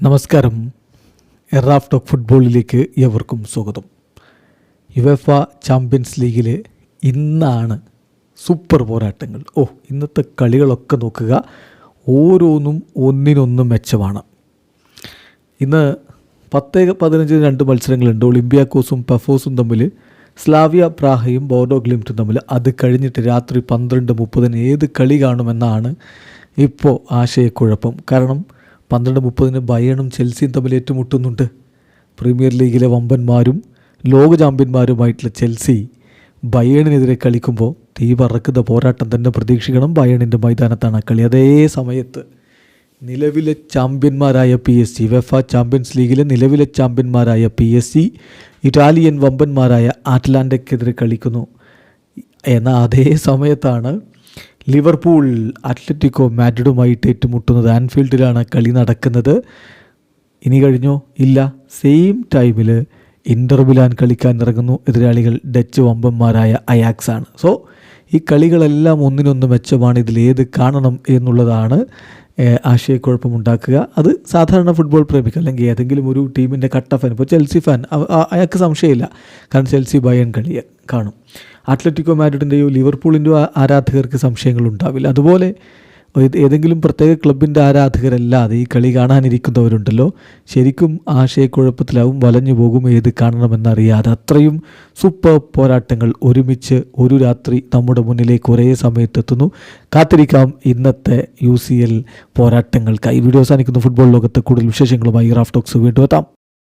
നമസ്കാരം. എറാഫ് ടോക്ക് ഫുട്ബോളിലേക്ക് എവർക്കും സ്വാഗതം. യുവഫ ചാമ്പ്യൻസ് ലീഗിൽ ഇന്നാണ് സൂപ്പർ പോരാട്ടങ്ങൾ. ഓ ഇന്നത്തെ കളികളൊക്കെ നോക്കുക. ഓരോന്നും ഒന്നിനൊന്നും മെച്ചമാണ്. ഇന്ന് പത്തേ പതിനഞ്ച് രണ്ട് മത്സരങ്ങളുണ്ട്. ഒളിമ്പിയാക്കോസും പഫോസും തമ്മിൽ സ്ലാവിയ പ്രാഹയും ബോർഡോ ഗ്ലിംറ്റും തമ്മിൽ. അത് കഴിഞ്ഞിട്ട് രാത്രി പന്ത്രണ്ട് മുപ്പതിന് ഏത് കളി കാണുമെന്നാണ് ഇപ്പോൾ ആശയക്കുഴപ്പം. കാരണം പന്ത്രണ്ട് മുപ്പതിന് ബയണും ചെൽസിയും തമ്മിൽ ഏറ്റുമുട്ടുന്നുണ്ട്. പ്രീമിയർ ലീഗിലെ വമ്പന്മാരും ലോക ചാമ്പ്യന്മാരുമായിട്ടുള്ള ചെൽസി ബയേണിനെതിരെ കളിക്കുമ്പോൾ തീ പറക്കുന്ന പോരാട്ടം തന്നെ പ്രതീക്ഷിക്കണം ബയേണിന്റെ മൈതാനത്താണ് കളി. അതേ സമയത്ത് നിലവിലെ ചാമ്പ്യന്മാരായ P S C UEFA champions ലീഗിലെ നിലവിലെ ചാമ്പ്യന്മാരായ പി എസ് സി ഇറ്റാലിയൻ വമ്പന്മാരായ അറ്റ്ലാന്റയ്ക്കെതിരെ കളിക്കുന്നു. എന്നാൽ അതേ സമയത്താണ് ലിവർപൂൾ അത്ലറ്റിക്കോ മാഡ്രിഡുമായിട്ട് ഏറ്റുമുട്ടുന്നത് ആൻഫീൽഡിലാണ് കളി നടക്കുന്നത്. ഇനി കഴിഞ്ഞോ? ഇല്ല. സെയിം ടൈമിൽ ഇന്റർ മിലാൻ കളിക്കാൻ ഇറങ്ങുന്നു എതിരാളികൾ ഡച്ച് വമ്പന്മാരായ അയാക്സ് ആണ് സോ ഈ കളികളെല്ലാം ഒന്നിനൊന്ന് മെച്ചമാണ്. ഇതിൽ ഏത് കാണണം എന്നുള്ളതാണ് ആശയക്കുഴപ്പമുണ്ടാക്കുക. അത് സാധാരണ ഫുട്ബോൾ പ്രേമിക്ക് അല്ലെങ്കിൽ ഏതെങ്കിലും ഒരു ടീമിന്റെ കട്ട ഫാൻ ഇപ്പോൾ ചെൽസി ഫാൻ അയാൾക്ക് സംശയമില്ല. കാരണം ചെൽസി ബയൻ കളി കാണും. അത്ലറ്റിക്കോ മാഡ്രിഡിന്റെയോ ലിവർപൂളിന്റെയോ ആരാധകർക്ക് സംശയങ്ങൾ ഉണ്ടാവില്ല അതുപോലെ ഏതെങ്കിലും പ്രത്യേക ക്ലബിന്റെ ആരാധകരല്ലാതെ ഈ കളി കാണാനിരിക്കുന്നവരുണ്ടല്ലോ. ശരിക്കും ആശയക്കുഴപ്പത്തിലാവും വലഞ്ഞു പോകും ഏത് കാണണമെന്നറിയാതെ അത്രയും സൂപ്പർ പോരാട്ടങ്ങൾ ഒരുമിച്ച് ഒരു രാത്രി നമ്മുടെ മുന്നിലേക്ക് ഒരേ സമയത്തെത്തുന്നു. കാത്തിരിക്കാം ഇന്നത്തെ യു സി എൽ പോരാട്ടങ്ങൾക്കായി. വീഡിയോ അവസാനിക്കുന്ന. ഫുട്ബോൾ ലോകത്ത് കൂടുതൽ വിശേഷങ്ങളുമായി റാഫ്റ്റോക്സ് വീണ്ടും എത്താം.